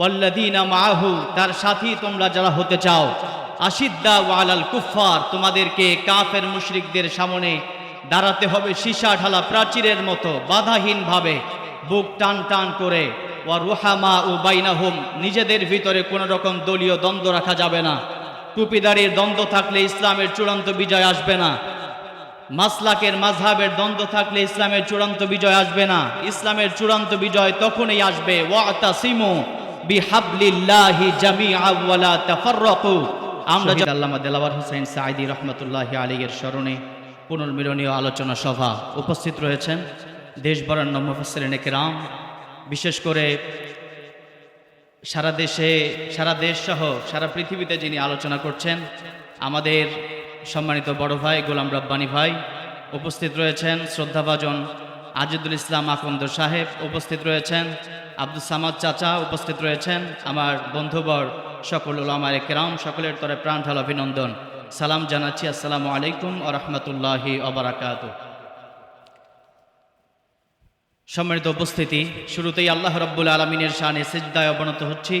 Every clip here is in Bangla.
ওয়াল্লাদিনা মাহু তার সাথী তোমরা যারা হতে চাও, আশিদ্দা ওয়ালাল কুফার তোমাদেরকে কাফের মুশরিকদের সামনে দাঁড়াতে হবে সীসা ঢালা প্রাচীরের মতো, বাধাহীনভাবে, বুক টান টান করে। ওয়া রুহামা ও নিজেদের ভিতরে কোনো রকম দলীয় দ্বন্দ্ব রাখা যাবে না। টুপিদারির দ্বন্দ্ব থাকলে ইসলামের চূড়ান্ত বিজয় আসবে না। মাসলাকের মাঝহাবের দ্বন্দ্ব থাকলে ইসলামের চূড়ান্ত বিজয় আসবে না। ইসলামের চূড়ান্ত বিজয় তখনই আসবে, ওয়াতাসিমু। বিহাবলিল্লাহি জামিআ ওয়ালা তাফাররাকু। আমরা আল্লামা দেলাওয়ার হোসেন সাঈদী রহমতুল্লাহি আলাইহির স্মরণে পুনর্মিলনীয় আলোচনা সভা উপস্থিত রয়েছেন দেশ বরেণ্য মুফাসসিরিন কেরাম বিশেষ করে সারা দেশে সারা দেশ সহ সারা পৃথিবীতে যিনি আলোচনা করছেন আমাদের সম্মানিত বড় ভাই গোলাম রব্বানী ভাই উপস্থিত রয়েছেন। শ্রদ্ধাভাজন আজিদুল ইসলাম আকন্দ সাহেব উপস্থিত রয়েছেন। আব্দুল সামাদ চাচা উপস্থিত রয়েছেন। আমার বন্ধুবর সকল ওলামার কেরাম, সকলের তরে প্রাণ ঢাল অভিনন্দন। সালাম জানাচ্ছি, আসসালামু আলাইকুম ও রহমতুল্লাহি অবরাকাতু সম্মানিত উপস্থিতি, শুরুতেই আল্লাহ রব্বুল আলমিনের শানে সেজদায় অবনত হচ্ছি।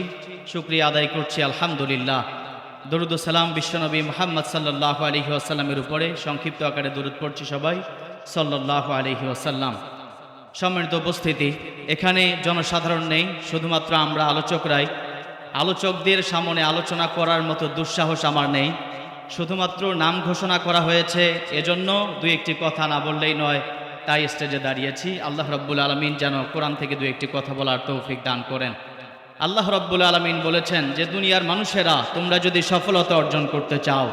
শুক্রিয়া আদায় করছি, আলহামদুলিল্লাহ। দরুদ সালাম বিশ্বনবী মোহাম্মদ সাল্লাহ আলহি আসাল্লামের উপরে, সংক্ষিপ্ত আকারে দরুদ পড়ছি সবাই সাল্লাহ আলহি আসাল্লাম সম্মানিত উপস্থিতি। এখানে জনসাধারণ নেই, শুধুমাত্র আমরা আলোচকরাই। আলোচকদের সামনে আলোচনা করার মতো দুঃসাহস আমার নেই। শুধুমাত্র নাম ঘোষণা করা হয়েছে, এজন্য দু একটি কথা না বললেই নয়, তাই স্টেজে দাঁড়িয়েছি। আল্লাহ রব্বুল আলমিন যেন কোরআন থেকে দু একটি কথা বলার তৌফিক দান করেন। আল্লাহ রব্বুল আলমিন বলেছেন যে, দুনিয়ার মানুষেরা, তোমরা যদি সফলতা অর্জন করতে চাও,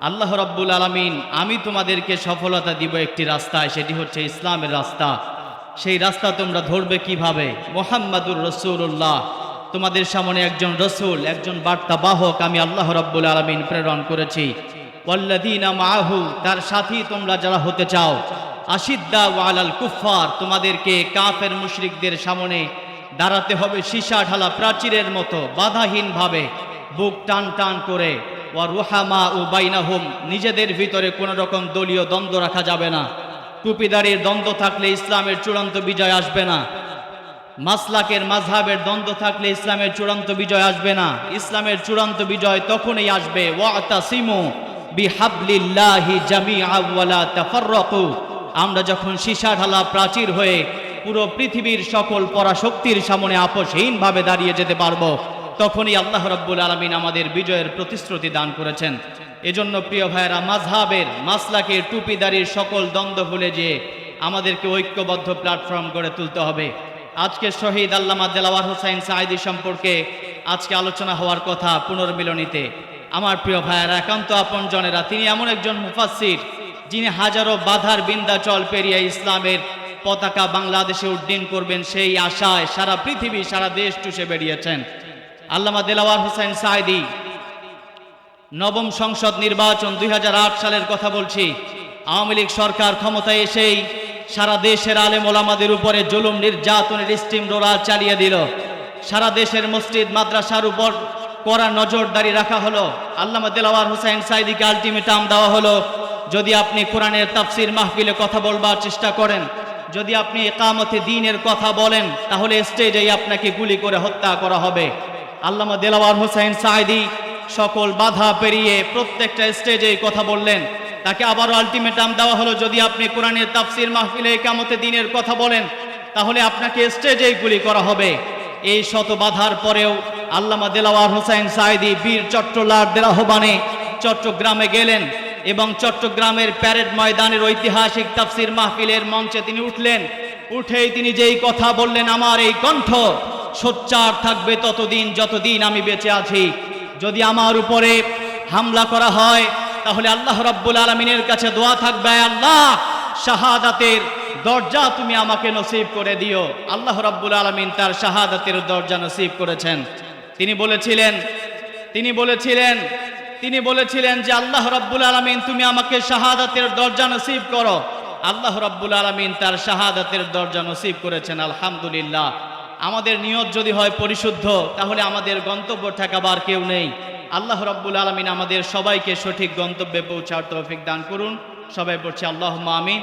আল্লাহ রব্বুল আলমিন, আমি তোমাদেরকে সফলতা দিব একটি রাস্তায়, সেটি হচ্ছে ইসলামের রাস্তা। সেই রাস্তা তোমরা ধরবে কীভাবে? মোহাম্মদুর রসুল্লাহ তোমাদের সামনে একজন রসুল, একজন বার্তা বাহক আমি আল্লাহ রব্বুল আলমিন প্রেরণ করেছি। ওয়াল্লাদিনা মাহু তার সাথী তোমরা যারা হতে চাও। আশিদ্দা ওয়ালাল কুফার তোমাদেরকে কাফের মুশরিকদের সামনে দাঁড়াতে হবে সীসা ঢালা প্রাচীরের মতো, বাধাহীনভাবে। বুক টান টান করে। ওয়া রুহামা ও বাইনাহুম, নিজেদের ভিতরে কোনো রকম দলীয় দ্বন্দ্ব রাখা যাবে না। টুপিদারির দ্বন্দ্ব থাকলে ইসলামের চূড়ান্ত বিজয় আসবে না। মাসলাকের মাঝহাবের দ্বন্দ্ব থাকলে ইসলামের চূড়ান্ত বিজয় আসবে না। ইসলামের চূড়ান্ত বিজয় তখনই আসবে। আমরা যখন সীসা ঢালা প্রাচীর হয়ে পুরো পৃথিবীর সকল পরাশক্তির সামনে আপোষহীনভাবে দাঁড়িয়ে যেতে পারব, তখনই আল্লাহ রব্বুল আলমিন আমাদের বিজয়ের প্রতিশ্রুতি দান করেছেন। এজন্য প্রিয় ভাইয়েরা, মাঝহাবের মাসলাকের টুপিদারির সকল দ্বন্দ্ব ভুলে যে আমাদেরকে ঐক্যবদ্ধ প্ল্যাটফর্ম গড়ে তুলতে হবে। আজকে শহীদ আল্লামা দেলাওয়ার হোসাইন সাইদি সম্পর্কে আজকে আলোচনা হওয়ার কথা পুনর্মিলনীতে। আমার প্রিয় ভাইয়েরা, একান্ত আপন জনেরা, তিনি এমন একজন মুফাসির যিনি হাজারো বাধার বিন্দাচল পেরিয়ে ইসলামের পতাকা বাংলাদেশে উড্ডীন করবেন সেই আশায় সারা পৃথিবী, সারা দেশ চুষে বেরিয়েছেন আল্লামা দেলাওয়ার হোসেন সাইদি নবম সংসদ নির্বাচন দুই হাজার আট সালের কথা বলছি। আওয়ামী লীগ সরকার ক্ষমতায় এসেই সারা দেশের আলেম ওলামাদের উপরে জুলুম, নির্যাতনের স্টিম রোলার চালিয়ে দিল। সারা দেশের মসজিদ, মাদ্রাসার উপর কড়া নজরদারি রাখা হলো। আল্লামা দেলাওয়ার হোসেন সাইদিকে আলটিমেটাম দেওয়া হলো, যদি আপনি কোরআনের তাফসির মাহফিলে কথা বলবার চেষ্টা করেন, যদি আপনি একামতে দিনের কথা বলেন, তাহলে স্টেজেই আপনাকে গুলি করে হত্যা করা হবে। আল্লামা দেলাওয়ার হোসেন সাইদি সকল বাধা পেরিয়ে প্রত্যেকটা স্টেজে কথা বললেন। তাকে আবারও আলটিমেটাম দেওয়া হলো, যদি আপনি কোরআনের তাফসির মাহফিলে একামতে দিনের কথা বলেন, তাহলে আপনাকে স্টেজেই গুলি করা হবে। এই শত বাধার পরেও আল্লামা দেলাওয়ার হোসেন সাইদি বীর চট্টলারদের আহ্বানে চট্টগ্রামে গেলেন এবং চট্টগ্রামের প্যারেড ময়দানের ঐতিহাসিক তাফসির মাহফিলের মঞ্চে তিনি উঠলেন। উঠেই তিনি যেই কথা বললেন, আমার এই কণ্ঠ সোচ্চার থাকবে ততদিন, যতদিন আমি বেঁচে আছি। যদি আমার উপরে হামলা করা হয়, তাহলে আল্লাহ রাব্বুল আলমিনের কাছে দোয়া থাকবে আল্লাহ, শাহাদাতের দরজা তুমি আমাকে নসিব করে দিও। আল্লাহ রাব্বুল আলমিন তার শাহাদাতের দরজা নসিব করেছেন। তিনি বলেছিলেন তিনি বলেছিলেন তিনি বলেছিলেন যে, আল্লাহ রাব্বুল আলমিন, তুমি আমাকে শাহাদাতের দরজা নসিব করো। আল্লাহ রাব্বুল আলমিন তার শাহাদাতের দরজা নসিব করেছেন, আলহামদুলিল্লাহ। আমাদের নিয়ত যদি হয় পরিশুদ্ধ, তাহলে আমাদের গন্তব্য ঠেকাবার কেউ নেই। আল্লাহ রব্বুল আলমিন আমাদের সবাইকে সঠিক গন্তব্যে পৌঁছার তৌফিক দান করুন। সবাই পড়ছে আল্লাহ আমিন।